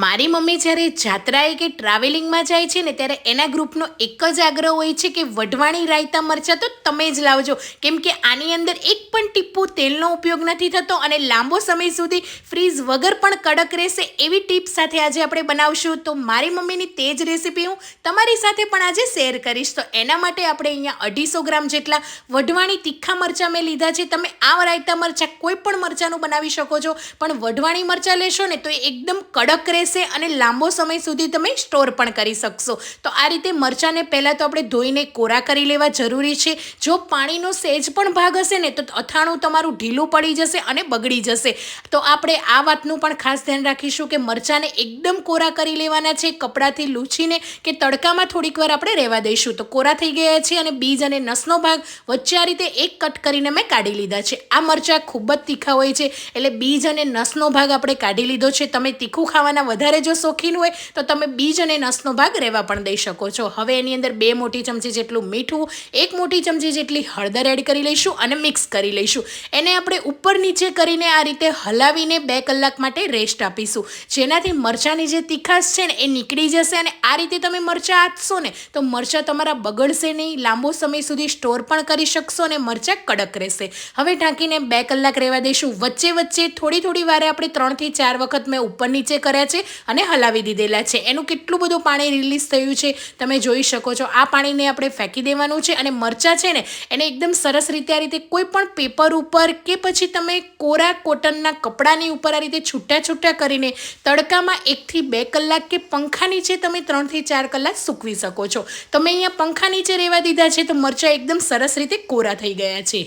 મારી મમ્મી જ્યારે જાત્રાએ કે ટ્રાવેલિંગમાં જાય છે ને, ત્યારે એના ગ્રુપનો એક જ આગ્રહ હોય છે કે વઢવાણી રાયતા મરચાં તો તમે જ લાવજો. કેમ કે આની અંદર એક પણ ટીપું તેલનો ઉપયોગ નથી થતો અને લાંબો સમય સુધી ફ્રીઝ વગર પણ કડક રહેશે એવી ટીપ સાથે આજે આપણે બનાવશું. તો મારી મમ્મીની તે જ રેસીપી હું તમારી સાથે પણ આજે શેર કરીશ. તો એના માટે આપણે અહીંયા અઢીસો ગ્રામ જેટલા વઢવાણી તીખા મરચાં મેં લીધા છે. તમે આ રાયતા મરચાં કોઈ પણ મરચાંનું બનાવી શકો છો. પણ વઢવાણી મરચાં લેશો ને તો એ એકદમ કડક રહેશે અને લાંબો સમય સુધી તમે સ્ટોર પણ કરી શકશો. તો આ રીતે મરચાંને પહેલાં તો આપણે ધોઈને કોરા કરી લેવા જરૂરી છે. જો પાણીનો સેજ પણ ભાગ હશે ને તો અથાણું તમારું ઢીલું પડી જશે અને બગડી જશે. તો આપણે આ વાતનું પણ ખાસ ધ્યાન રાખીશું કે મરચાંને એકદમ કોરા કરી લેવાના છે, કપડાથી લૂછીને કે તડકામાં થોડીક વાર આપણે રહેવા દઈશું. તો કોરા થઈ ગયા છે અને બીજ અને નસનો ભાગ વચ્ચે આ રીતે એક કટ કરીને મેં કાઢી લીધા છે. આ મરચાં ખૂબ જ તીખા હોય છે, એટલે બીજ અને નસનો ભાગ આપણે કાઢી લીધો છે. તમે તીખું ખાવાના વધારે જો શોખીન હોય, તો તમે બીજ અને નસનો ભાગ રહેવા પણ દઈ શકો છો. હવે એની અંદર બે મોટી ચમચી જેટલું મીઠું, એક મોટી ચમચી જેટલી હળદર એડ કરી લઈશું અને મિક્સ કરી લઈશું. એને આપણે ઉપર નીચે કરીને આ રીતે હલાવીને બે કલાક માટે રેસ્ટ આપીશું. જેનાથી મરચાંની જે તીખાશ છે ને, એ નીકળી જશે અને આ રીતે તમે મરચાં આંચશો ને, તો મરચાં તમારા બગડશે નહીં. લાંબો સમય સુધી સ્ટોર પણ કરી શકશો અને મરચાં કડક રહેશે. હવે ઢાંકીને બે કલાક રહેવા દઈશું. વચ્ચે વચ્ચે થોડી થોડી વારે આપણે ત્રણથી ચાર વખત મેં ઉપર નીચે કર્યા છે. અને હલાવી દીધેલા છે. એનું કેટલું બધું પાણી રિલીઝ થયું છે તમે જોઈ શકો છો. આ પાણીને આપણે ફેંકી દેવાનું છે અને મરચાં છે ને, એને એકદમ સરસ રીતે આ રીતે કોઈ પણ પેપર ઉપર કે પછી તમે કોરા કોટનના કપડાની ઉપર આ રીતે છૂટા છૂટા કરીને તડકામાં એકથી બે કલાક કે પંખા નીચે તમે ત્રણથી ચાર કલાક સૂકવી શકો છો. તમે અહીંયા પંખા નીચે રહેવા દીધા છે તો મરચાં એકદમ સરસ રીતે કોરા થઈ ગયા છે.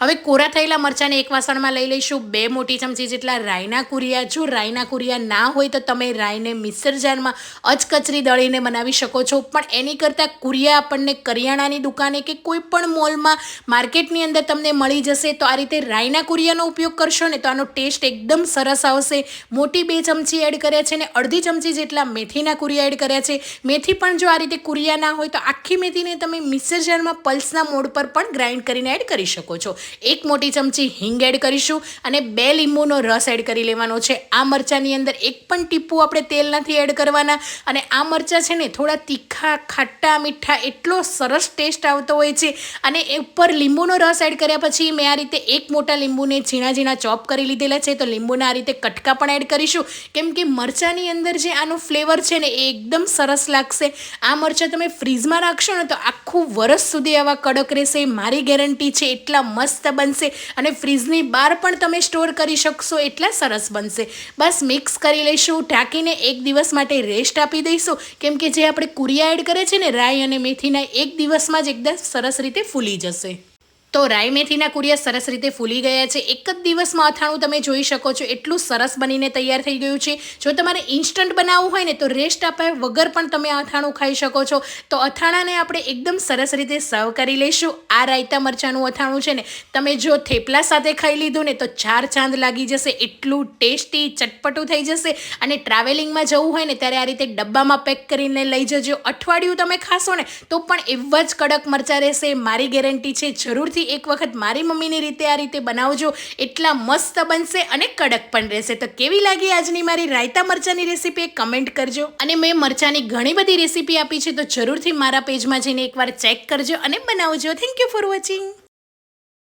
હવે કોરા થયેલા મરચાંને એક વાસણમાં લઈ લઈશું. બે મોટી ચમચી જેટલા રાયના કુરિયા. જો રાયના કુરિયા ના હોય તો તમે રાયને મિક્સર જારમાં અચકચરી દળીને બનાવી શકો છો. પણ એની કરતાં કુરિયા આપણને કરિયાણાની દુકાને કે કોઈ પણ મોલમાં માર્કેટની અંદર તમને મળી જશે, તો આ રીતે રાયના કુરિયાનો ઉપયોગ કરશો ને તો આનો ટેસ્ટ એકદમ સરસ આવશે. મોટી બે ચમચી એડ કર્યા છે ને અડધી ચમચી જેટલા મેથીના કુરિયા એડ કર્યા છે. મેથી પણ જો આ રીતે કુરિયા ના હોય તો આખી મેથીને તમે મિક્સર જારમાં પલ્સના મોડ પર પણ ગ્રાઇન્ડ કરીને એડ કરી શકો છો. એક મોટી ચમચી હિંગ એડ કરીશું અને બે લીંબુનો રસ એડ કરી લેવાનો છે. આ મરચાંની અંદર એક પણ ટીપું આપણે તેલ નથી એડ કરવાના અને આ મરચાં છે ને થોડા તીખા, ખાટા મીઠા એટલો સરસ ટેસ્ટ આવતો હોય છે અને એ ઉપર લીંબુનો રસ એડ કર્યા પછી મેં આ રીતે એક મોટા લીંબુને ઝીણા ઝીણા ચોપ કરી લીધેલા છે. તો લીંબુના આ રીતે કટકા પણ એડ કરીશું. કેમ કે મરચાંની અંદર જે આનું ફ્લેવર છે ને એ એકદમ સરસ લાગશે. આ મરચાં તમે ફ્રીઝમાં રાખશો ને તો આખું વરસ સુધી આવા કડક રહેશે. મારી ગેરંટી છે, એટલા મસ્ત બનશે અને ફ્રીજની બહાર પણ તમે સ્ટોર કરી શકશો એટલા સરસ બનશે. બસ મિક્સ કરી લઈશું, ઢાંકીને એક દિવસ માટે રેસ્ટ આપી દઈશું. કેમ કે જે આપણે કુરિયા એડ કરે છે ને, રાઈ અને મેથીના એક દિવસમાં જ એકદમ સરસ રીતે ફૂલી જશે. તો રાઈ મેથીના કુરિયા સરસ રીતે ફૂલી ગયા છે. એક જ દિવસમાં અથાણું તમે જોઈ શકો છો. એટલું સરસ બનીને તૈયાર થઈ ગયું છે. જો તમારે ઇન્સ્ટન્ટ બનાવવું હોય ને, તો રેસ્ટ આપ્યા વગર પણ તમે અથાણું ખાઈ શકો છો. તો અથાણાને આપણે એકદમ સરસ રીતે સર્વ કરી લઈશું. આ રાયતા મરચાંનું અથાણું છે ને, તમે જો થેપલા સાથે ખાઈ લીધું ને, તો ચાર ચાંદ લાગી જશે. એટલું ટેસ્ટી, ચટપટું થઈ જશે. અને ટ્રાવેલિંગમાં જવું હોય ને, ત્યારે આ રીતે ડબ્બામાં પેક કરીને લઈ જજો. અઠવાડિયું તમે ખાશો ને, તો પણ એવા જ કડક મરચાં રહેશે. મારી ગેરંટી છે. જરૂરથી એક વખત મારી મમ્મીની રીતે આ રીતે બનાવજો. એટલા મસ્ત બનશે અને કડક પણ રહેશે. તો કેવી લાગી આજની મારી રાયતા મરચાંની રેસીપી? કમેન્ટ કરજો. અને મેં મરચાંની ઘણી બધી રેસીપી આપી છે, તો જરૂરથી મારા પેજમાં જઈને એકવાર ચેક કરજો અને બનાવજો. Thank you for watching